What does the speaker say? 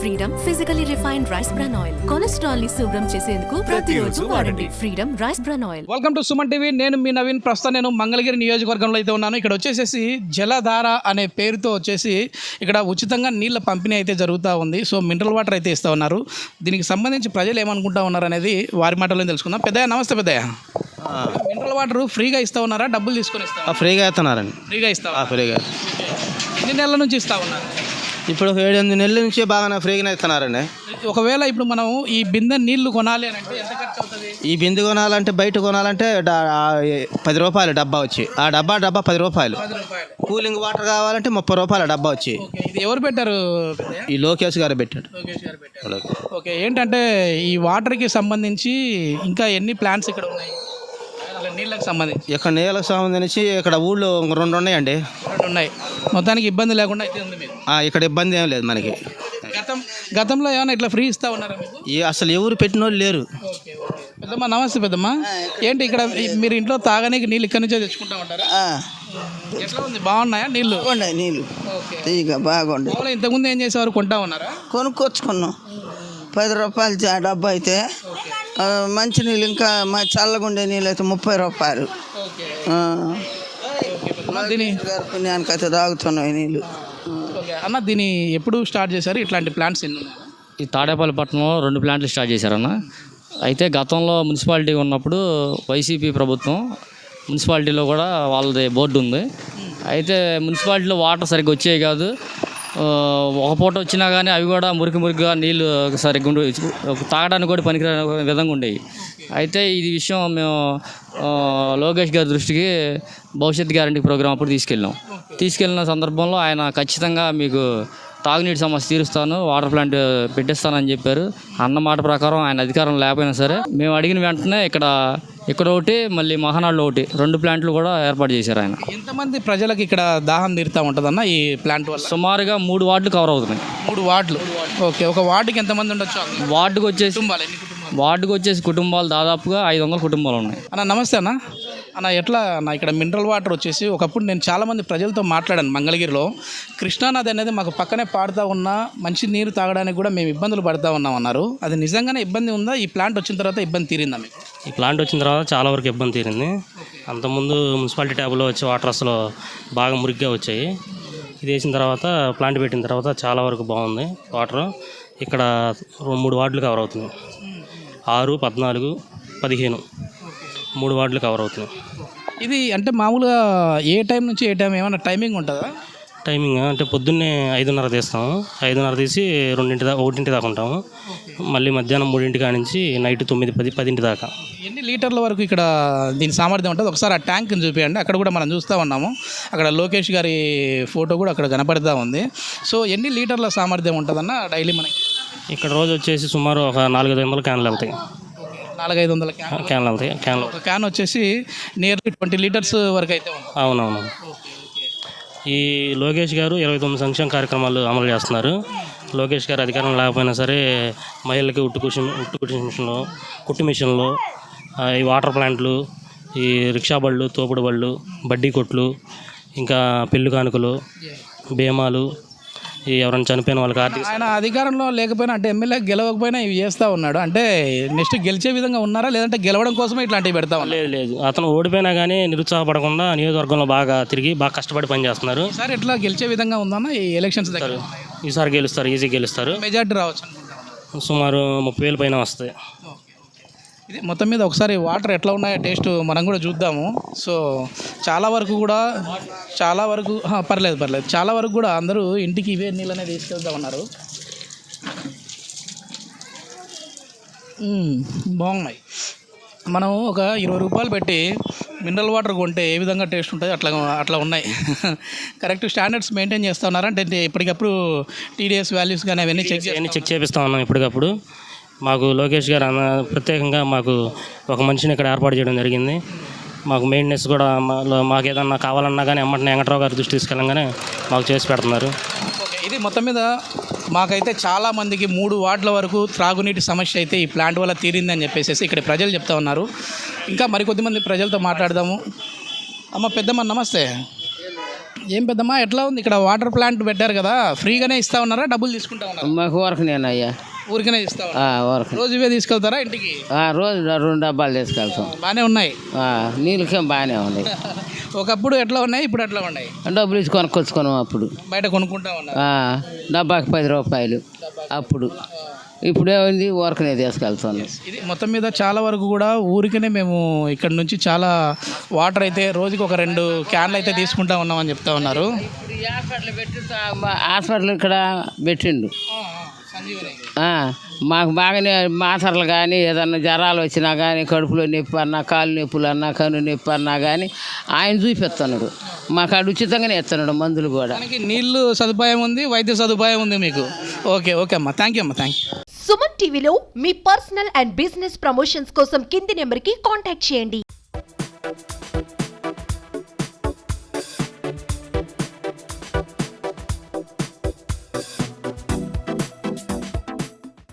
Freedom physically refined rice bran oil కొలెస్ట్రాల్ని శుభ్రం చేసేందుకు ప్రతిరోజు వాడండి. Freedom rice bran oil welcome to Suman TV నేను మీ నవీన్. ప్రస్తుతం నేను మంగళగిరి నియోజకవర్గంలో అయితే ఉన్నాను. ఇక్కడ వచ్చేసేసి జలధార అనే పేరుతో వచ్చేసి ఇక్కడ ఉచితంగా నీళ్ళ పంపిణీ అయితే జరుగుతూ ఉంది. సో మినరల్ వాటర్ అయితే ఇస్తూ ఉన్నారు. దీనికి సంబంధించి ప్రజలు ఏమనుకుంటా ఉన్నారు అనేది వారి మాటల్లో తెలుసుకుందాం. పెద్దయ్య నమస్తే పెద్దయ్య. మినరల్ వాటర్ ఫ్రీగా ఇస్తా ఉన్నారా? డబ్బులు తీసుకొని ఇస్తా ఫ్రీగా ఇస్తున్నారండి. ఫ్రీగా ఇస్తా ఫ్రీగా ఎన్ని నెలల నుంచి ఇస్తా ఉన్నారు? ఇప్పుడు ఒక ఏడు ఎనిమిది నెలల నుంచి బాగానే ఫ్రీగానే ఇస్తున్నారండి. ఒకవేళ ఇప్పుడు మనం ఈ బిందె నీళ్ళు కొనాలి అని అంటే ఎంత ఖర్చు అవుతుంది? ఈ బిందు కొనాలంటే బయట కొనాలంటే డ- ఆ, ఏ- పది రూపాయలు డబ్బా వచ్చి. ఆ డబ్బా డబ్బా పది రూపాయలు. కూలింగ్ వాటర్ కావాలంటే ముప్పై రూపాయల డబ్బా వచ్చి. ఓకే ఇది ఎవరు పెట్టారు? పెద్దయ్య ఈ లోకేష్ గారు పెట్టాడు. లోకేష్ గారు పెట్టారు. ఓకే ఏంటంటే ఈ వాటర్కి సంబంధించి ఇంకా ఎన్ని ప్లాంట్స్ ఇక్కడ ఉన్నాయి? నీళ్ళకి సంబంధించి? ఇక్కడ నీళ్ళకి సంబంధించి ఇక్కడ ఊళ్ళో రెండు ఉన్నాయండి. రెండు ఉన్నాయి. మొత్తానికి ఇబ్బంది లేకుండా అయితే ఉంది మీకు ఆ, ఇక్కడ ఇబ్బంది ఏం లేదు మనకి. గతం గతంలో ఏమైనా ఇట్లా ఫ్రీ ఇస్తా ఉన్నారా మీకు? ఈ అసలు ఎవరు పెట్టిన వాళ్ళు లేరు. Okay okay. పెద్దమ్మ నమస్తే పెద్దమ్మ. ఏంటి ఇక్కడ ఈ- మీరు ఇంట్లో తాగడానికి నీళ్ళు ఇక్కడ నుంచే తెచ్చుకుంటా ఉంటారా? ఎట్లా ఉంది? బాగున్నాయా నీళ్ళు? బాగున్నాయి నీళ్ళు. ఓకే. తీగ బాగుండే మామూలుగా ఇంతకుముందు ఏం చేసేవారు? కొంటా ఉన్నారా? కొనుక్కొచ్చుకున్నాం. పది రూపాయలు చా- డబ్బా అయితే ఆ, మంచి నీళ్ళు ఇంకా మ- చల్లగుండే నీళ్ళు అయితే ముప్పై రూపాయలు. ఓకే. ఆ. ఓకే పెద్దమ్మ దీని పుణ్యానికి అయితే తాగుతున్నాం ఈ నీళ్ళు. ఓకే. అన్న దీన్ని ఎప్పుడు స్టార్ట్ చేశారు? ఇట్లాంటి ప్లాంట్స్ ఎన్ని ఉన్నాయి? ఈ తాడేపల్లి పట్టణంలో రెండు ప్లాంట్లు స్టార్ట్ చేశారన్న. అయితే గతంలో మున్సిపాలిటీ ఉన్నప్పుడు వైసీపీ ప్రభుత్వం మున్సిపాలిటీలో కూడా వాళ్ళది బోర్డు ఉంది. అయితే మున్సిపాలిటీలో వాటర్ సరిగ్గా వచ్చేవి కాదు. ఒక పూట వచ్చినా కానీ అవి కూడా మురికి మురికిగా నీళ్ళు ఒకసారి గుండు తాగడానికి కూడా పనికిరాని విధంగా ఉండేవి. అయితే ఇది విషయం మేము లోకేష్ గారి దృష్టికి భవిష్యత్ గ్యారంటీ ప్రోగ్రాం అప్పుడు తీసుకెళ్ళాం తీసుకెళ్ళిన సందర్భంలో ఆయన ఖచ్చితంగా మీకు తాగునీటి సమస్య తీరుస్తాను వాటర్ ప్లాంట్ పెట్టిస్తానని చెప్పారు. అన్న మాట ప్రకారం ఆయన అధికారం లేకపోయినా సరే మేము అడిగిన వెంటనే ఇక్కడ ఇక్కడ ఒకటి మళ్ళీ మహానాడులో ఒకటి. రెండు ప్లాంట్లు కూడా ఏర్పాటు చేశారు ఆయన. ఎంతమంది ప్రజలకు ఇక్కడ దాహం తీరుతూ ఉంటుందన్న ఈ ప్లాంట్ వల్ల? సుమారుగా మూడు వార్డులు కవర్ అవుతున్నాయి. మూడు వార్డులు. ఓకే ఒక వార్డుకి ఎంతమంది ఉండొచ్చు వార్డుకు వచ్చేసి వార్డుకు వచ్చేసి కుటుంబాలు దాదాపుగా ఐదు వందల కుటుంబాలు ఉన్నాయి. అన్న నమస్తే అన్న. అన్న ఎట్లా అన్న ఇక్కడ మినరల్ వాటర్ వచ్చేసి ఒకప్పుడు నేను చాలామంది ప్రజలతో మాట్లాడాను మంగళగిరిలో. కృష్ణానది అనేది మాకు పక్కనే పాడుతూ ఉన్నా మంచి నీరు తాగడానికి కూడా మేము ఇబ్బందులు పడుతూ ఉన్నాం అన్నారు. అది నిజంగానే ఇబ్బంది ఉందా? ఈ ప్లాంట్ వచ్చిన తర్వాత ఇబ్బంది తీరిందా మీకు? ఈ ప్లాంట్ వచ్చిన తర్వాత చాలా వరకు ఇబ్బంది తీరింది. అంతకుముందు మున్సిపాలిటీ ట్యాబ్లో వచ్చే వాటర్ అసలు బాగా మురిగ్గా వచ్చాయి. ఇది వేసిన తర్వాత ప్లాంట్ పెట్టిన తర్వాత చాలా వరకు బాగుంది వాటర్. ఇక్కడ రెండు మూడు వార్డులు కవర్ అవుతున్నాయి. ఆరు పద్నాలుగు పదిహేను. మూడు వార్డులు కవర్ అవుతున్నాయి. ఇది అంటే మామూలుగా ఏ టైం నుంచి ఏ టైం ఏమైనా టైమింగ్ ఉంటుందా? టైమింగ్ అంటే పొద్దున్నే ఐదున్నర తీస్తాము. ఐదున్నర తీసి రెండింటి దాకా ఒకటింటి దాకా ఉంటాము. మళ్ళీ మధ్యాహ్నం మూడింటి కాడ నుంచి నైట్ తొమ్మిది పది పదింటి దాకా. ఎన్ని లీటర్ల వరకు ఇక్కడ దీని సామర్థ్యం ఉంటుంది? ఒకసారి ఆ ట్యాంక్ని చూపించండి అక్కడ కూడా మనం చూస్తూ ఉన్నాము. అక్కడ లోకేష్ గారి ఫోటో కూడా అక్కడ కనపడుతూ ఉంది. సో ఎన్ని లీటర్ల సామర్థ్యం ఉంటుందన్న డైలీ మనకి? ఇక్కడ రోజు వచ్చేసి సుమారు ఒక నాలుగైదు వందల క్యాన్లు వెళ్తాయి నాలుగైదు వందల క్యాన్ క్యాన్లు క్యాన్లు. ఒక క్యాన్ వచ్చేసి నియర్లీ ట్వంటీ లీటర్స్ వరకు అయితే ఉంది అవునవును. ఈ లోకేష్ గారు ఇరవై తొమ్మిది సంక్షేమ కార్యక్రమాలు అమలు చేస్తున్నారు. లోకేష్ గారు అధికారం లేకపోయినా సరే మహిళలకి ఉట్టు కుషి ఉట్టు కుట్టి మిషన్లు కుట్టు మిషన్లు ఈ వాటర్ ప్లాంట్లు ఈ రిక్షా బళ్ళు తోపుడు బళ్ళు బడ్డీ కొట్లు ఇంకా పెళ్ళి కానుకలు బీమాలు ఈ ఎవరైనా చనిపోయిన వాళ్ళకి ఆర్థిక ఆయన అధికారంలో లేకపోయినా అంటే ఎమ్మెల్యే గెలవకపోయినా ఇవి చేస్తూ ఉన్నాడు. అంటే నెక్స్ట్ గెలిచే విధంగా ఉన్నారా? లేదంటే గెలవడం కోసమే ఇట్లాంటివి పెడతా ఉన్నారు? లేదు లేదు. అతను ఓడిపోయినా కానీ నిరుత్సాహపడకుండా నియోజకవర్గంలో బాగా తిరిగి బాగా కష్టపడి పనిచేస్తున్నారు. ఈసారి ఎట్లా గెలిచే విధంగా ఉందన్న ఈ ఎలక్షన్స్ దగ్గర? ఈసారి గెలుస్తారు ఈజీ గెలుస్తారు. మెజార్టీ రావచ్చు సుమారు ముప్పై వేల పైన వస్తాయి. ఇది మొత్తం మీద ఒకసారి వాటర్ ఎట్లా ఉన్నాయో టేస్ట్ మనం కూడా చూద్దాము. సో చాలా వరకు కూడా చాలా వరకు పర్లేదు పర్లేదు. చాలా వరకు కూడా అందరూ ఇంటికి ఇవే నీళ్ళు అనేది తీసుకెళ్తా ఉన్నారు. మ్మ్, బాగున్నాయి. మనం ఒక ఇరవై రూపాయలు పెట్టి మినరల్ వాటర్ కొంటే ఏ విధంగా టేస్ట్ ఉంటుంది? అట్లా అట్లా ఉన్నాయి. కరెక్ట్ స్టాండర్డ్స్ మెయింటైన్ చేస్తూ ఉన్నారా? అంటే ఎప్పటికప్పుడు టీడీఎస్ వాల్యూస్ కానీ అవన్నీ చెక్ చెక్ చేపిస్తా ఉన్నాం ఎప్పటికప్పుడు మాకు లోకేష్ గారు అన్న ప్రత్యేకంగా మాకు ఒక మనిషిని ఇక్కడ ఏర్పాటు చేయడం జరిగింది. మాకు మెయింటెనెన్స్ కూడా మాకు ఏదన్నా కావాలన్నా కానీ అమ్మటిని వెంకట్రావు గారు దృష్టి తీసుకెళ్ళంగానే మాకు చేసి పెడుతున్నారు. ఓకే ఇది మొత్తం మీద మాకైతే చాలా మందికి మూడు వార్డుల వరకు త్రాగునీటి సమస్య అయితే ఈ ప్లాంట్ వల్ల తీరిందని చెప్పేసి ఇక్కడ ప్రజలు చెప్తా ఉన్నారు. ఇంకా మరికొద్ది మంది ప్రజలతో మాట్లాడదాము. అమ్మ పెద్దమ్మ నమస్తే. ఏం పెద్దమ్మా ఎట్లా ఉంది? ఇక్కడ వాటర్ ప్లాంట్ పెట్టారు కదా ఫ్రీగానే ఇస్తా ఉన్నారా? డబ్బులు తీసుకుంటా ఉన్నారా? మాకు వరకు నేనయ్యా. ఊరికనే రోజు ఇవే తీసుకెళ్తారా ఇంటికి? రోజు రెండు డబ్బాలు తీసుకెళ్తాం. బాగానే ఉన్నాయి. నీళ్ళకేం బాగానే ఉంది ఒకప్పుడు ఎట్లా ఉన్నాయి ఇప్పుడు ఎట్లా ఉన్నాయి? డబ్బులు ఇచ్చి కొనుక్కొచ్చుకున్నాం అప్పుడు. బయట కొనుక్కుంటా డబ్బాకి పది రూపాయలు అప్పుడు. ఇప్పుడు ఏమైంది ఊరకనే తీసుకెళ్తాను ఇది మొత్తం మీద చాలా వరకు కూడా ఊరికనే మేము ఇక్కడ నుంచి చాలా వాటర్ అయితే రోజుకి ఒక రెండు క్యాన్లు అయితే తీసుకుంటా ఉన్నామని చెప్తా ఉన్నారు. హాస్పిటల్ ఇక్కడ పెట్టిండు. మాకు బాగానే మాత్రలు కానీ ఏదన్నా జ్వరాలు వచ్చినా కానీ కడుపులో నొప్పి అన్నా కాలు నొప్పులు అన్నా కను నొప్పి అన్నా కానీ ఆయన చూపిస్తున్నాడు. మాకు ఆడు ఉచితంగానే ఇస్తున్నాడు మందులు కూడా. దానికి నీళ్ళు సదుపాయం ఉంది వైద్య సదుపాయం ఉంది మీకు. ఓకే ఓకే అమ్మా. థ్యాంక్ యూ అమ్మా థ్యాంక్ యూ సుమన్ టీవీలో మీ పర్సనల్ అండ్ బిజినెస్ ప్రమోషన్స్ కోసం కింది నెంబర్కి కాంటాక్ట్ చేయండి.